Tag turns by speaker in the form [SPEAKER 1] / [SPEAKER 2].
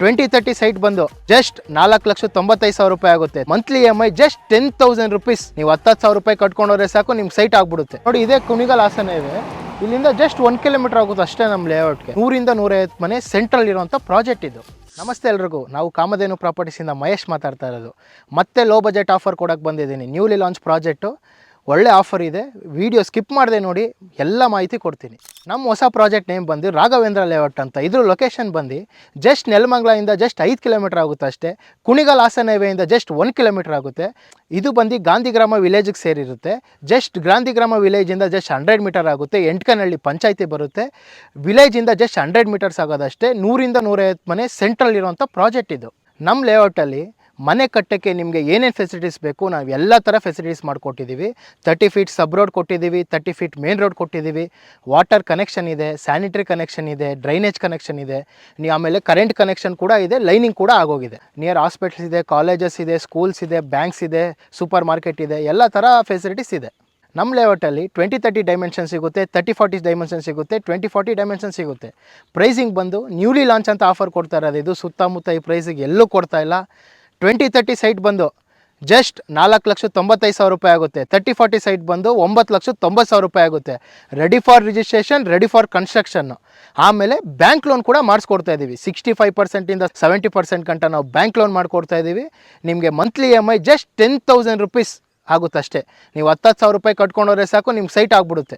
[SPEAKER 1] Twenty thirty site ಬಂದು just ನಾಲ್ಕು ಲಕ್ಷ ತೊಂಬತ್ತೈದು ಸಾವಿರ ರೂಪಾಯಿ ಆಗುತ್ತೆ. Monthly E M I just ten thousand rupees ನೀವು ಹತ್ತತ್ತು ಸಾವಿರ ರೂಪಾಯಿ ಕಟ್ಕೊಂಡೋದ್ರೆ ಸಾಕು, ನಿಮ್ಗೆ ಸೈಟ್ ಆಗ್ಬಿಡುತ್ತೆ. ನೋಡಿ, ಇದೇ ಕುಣಿಗಲ್ ಆಸನ ಇದೆ. ಇಲ್ಲಿಂದ ಜಸ್ಟ್ ಒನ್ ಕಿಲೋಮೀಟರ್ ಆಗುತ್ತೆ ಅಷ್ಟೇ ನಮ್ಮ ಲೇಔಟ್ಗೆ ನೂರಿಂದ ನೂರೈವತ್ತು ಮನೆ ಸೆಂಟ್ರಲ್ ಇರುವಂಥ ಪ್ರಾಜೆಕ್ಟ್ ಇದು. ನಮಸ್ತೆ ಎಲ್ರಿಗೂ. ನಾವು ಕಾಮಧೇನು ಪ್ರಾಪರ್ಟೀಸಿಂದ ಮಹೇಶ್ ಮಾತಾಡ್ತಾ ಇರೋದು. ಮತ್ತೆ ಲೋ ಬಜೆಟ್ ಆಫರ್ ಕೊಡೋಕೆ ಬಂದಿದ್ದೀನಿ. ನ್ಯೂಲಿ ಲಾಂಚ್ ಪ್ರಾಜೆಕ್ಟು ಒಳ್ಳೆ ಆಫರ್ ಇದೆ. ವಿಡಿಯೋ ಸ್ಕಿಪ್ ಮಾಡದೆ ನೋಡಿ, ಎಲ್ಲ ಮಾಹಿತಿ ಕೊಡ್ತೀನಿ. ನಮ್ಮ ಹೊಸ ಪ್ರಾಜೆಕ್ಟ್ ನೇಮ್ ಬಂದು ರಾಘವೇಂದ್ರ ಲೇಔಟ್ ಅಂತ. ಇದ್ರ ಲೊಕೇಶನ್ ಬಂದು ಜಸ್ಟ್ ನೆಲಮಂಗ್ಲದಿಂದ ಜಸ್ಟ್ ಐದು ಕಿಲೋಮೀಟರ್ ಆಗುತ್ತೆ ಅಷ್ಟೇ. ಕುಣಿಗಲ್ ಹಾಸನ ಹೈವೇಯಿಂದ ಜಸ್ಟ್ ಒನ್ ಕಿಲೋಮೀಟರ್ ಆಗುತ್ತೆ. ಇದು ಬಂದು ಗಾಂಧಿಗ್ರಾಮ ವಿಲೇಜಿಗೆ ಸೇರಿರುತ್ತೆ. ಜಸ್ಟ್ ಗಾಂಧಿ ಗ್ರಾಮ ವಿಲೇಜಿಂದ ಜಸ್ಟ್ ಹಂಡ್ರೆಡ್ ಮೀಟರ್ ಆಗುತ್ತೆ. ಎಂಟ್ಕನಹಳ್ಳಿ ಪಂಚಾಯಿತಿ ಬರುತ್ತೆ. ವಿಲೇಜಿಂದ ಜಸ್ಟ್ ಹಂಡ್ರೆಡ್ ಮೀಟರ್ಸ್ ಆಗೋದಷ್ಟೇ. ನೂರಿಂದ ನೂರೈವತ್ತು ಮನೆ ಸೆಂಟ್ರಲ್ ಇರುವಂಥ ಪ್ರಾಜೆಕ್ಟ್ ಇದು. ನಮ್ಮ ಲೇಔಟಲ್ಲಿ ಮನೆ ಕಟ್ಟಕ್ಕೆ ನಿಮಗೆ ಏನೇನು ಫೆಸಿಲಿಟೀಸ್ ಬೇಕು, ನಾವು ಎಲ್ಲ ಥರ ಫೆಸಿಲಿಟೀಸ್ ಮಾಡಿಕೊಟ್ಟಿದ್ದೀವಿ ತರ್ಟಿ ಫೀಟ್ ಸಬ್ ರೋಡ್ ಕೊಟ್ಟಿದ್ದೀವಿ ತರ್ಟಿ ಫೀಟ್ ಮೇನ್ ರೋಡ್ ಕೊಟ್ಟಿದ್ದೀವಿ ವಾಟರ್ ಕನೆಕ್ಷನ್ ಇದೆ ಸ್ಯಾನಿಟರಿ ಕನೆಕ್ಷನ್ ಇದೆ ಡ್ರೈನೇಜ್ ಕನೆಕ್ಷನ್ ಇದೆ. ನೀವು ಆಮೇಲೆ ಕರೆಂಟ್ ಕನೆಕ್ಷನ್ ಕೂಡ ಇದೆ ಲೈನಿಂಗ್ ಕೂಡ ಆಗೋಗಿದೆ. ನಿಯರ್ ಹಾಸ್ಪಿಟಲ್ಸ್ ಇದೆ ಕಾಲೇಜಸ್ ಇದೆ ಸ್ಕೂಲ್ಸ್ ಇದೆ ಬ್ಯಾಂಕ್ಸ್ ಇದೆ ಸೂಪರ್ ಮಾರ್ಕೆಟ್ ಇದೆ, ಎಲ್ಲ ಥರ ಫೆಸಿಲಿಟೀಸ್ ಇದೆ. ನಮ್ಮ ಲೇಔಟಲ್ಲಿ ಟ್ವೆಂಟಿ ತರ್ಟಿ ಡೈಮೆನ್ಷನ್ ಸಿಗುತ್ತೆ ತರ್ಟಿ ಫಾರ್ಟಿ ಡೈಮೆನ್ಷನ್ ಸಿಗುತ್ತೆ ಟ್ವೆಂಟಿ ಫಾರ್ಟಿ ಡೈಮೆನ್ಷನ್ ಸಿಗುತ್ತೆ. ಪ್ರೈಸಿಂಗ್ ಬಂದು ನ್ಯೂಲಿ ಲಾಂಚ್ ಅಂತ ಆಫರ್ ಕೊಡ್ತಾ ಇರೋದು ಇದು. ಸುತ್ತಮುತ್ತ ಈ ಪ್ರೈಸಿಗೆ ಎಲ್ಲೂ ಕೊಡ್ತಾ ಇಲ್ಲ. ಟ್ವೆಂಟಿ ತರ್ಟಿ ಸೈಟ್ ಬಂದು ಜಸ್ಟ್ ನಾಲ್ಕು ಲಕ್ಷ ತೊಂಬತ್ತೈದು ಸಾವಿರ ರೂಪಾಯಿ ಆಗುತ್ತೆ. ತರ್ಟಿ ಫಾರ್ಟಿ ಸೈಟ್ ಬಂದು ಒಂಬತ್ತು ಲಕ್ಷ ತೊಂಬತ್ತು ಸಾವಿರ ರೂಪಾಯಿ ಆಗುತ್ತೆ. Ready for registration ready for construction ಆಮೇಲೆ ಬ್ಯಾಂಕ್ ಲೋನ್ ಕೂಡ ಮಾಡಿಸ್ಕೊಡ್ತಾ ಇದ್ದೀವಿ ಸಿಕ್ಸ್ಟಿ ಫೈವ್ ಪರ್ಸೆಂಟಿಂದ ಸೆವೆಂಟಿ ಪರ್ಸೆಂಟ್ ಗಂಟ ನಾವು ಬ್ಯಾಂಕ್ ಲೋನ್ ಮಾಡಿಕೊಡ್ತಾ ಇದ್ದೀವಿ ನಿಮಗೆ monthly E M I just ten thousand rupees ಆಗುತ್ತೆ ಅಷ್ಟೇ ನೀವು ಹತ್ತು ಸಾವಿರ ರೂಪಾಯಿ ಕಟ್ಕೊಂಡೋದ್ರೆ ಸಾಕು, ನಿಮ್ಗೆ ಸೈಟ್ ಆಗ್ಬಿಡುತ್ತೆ.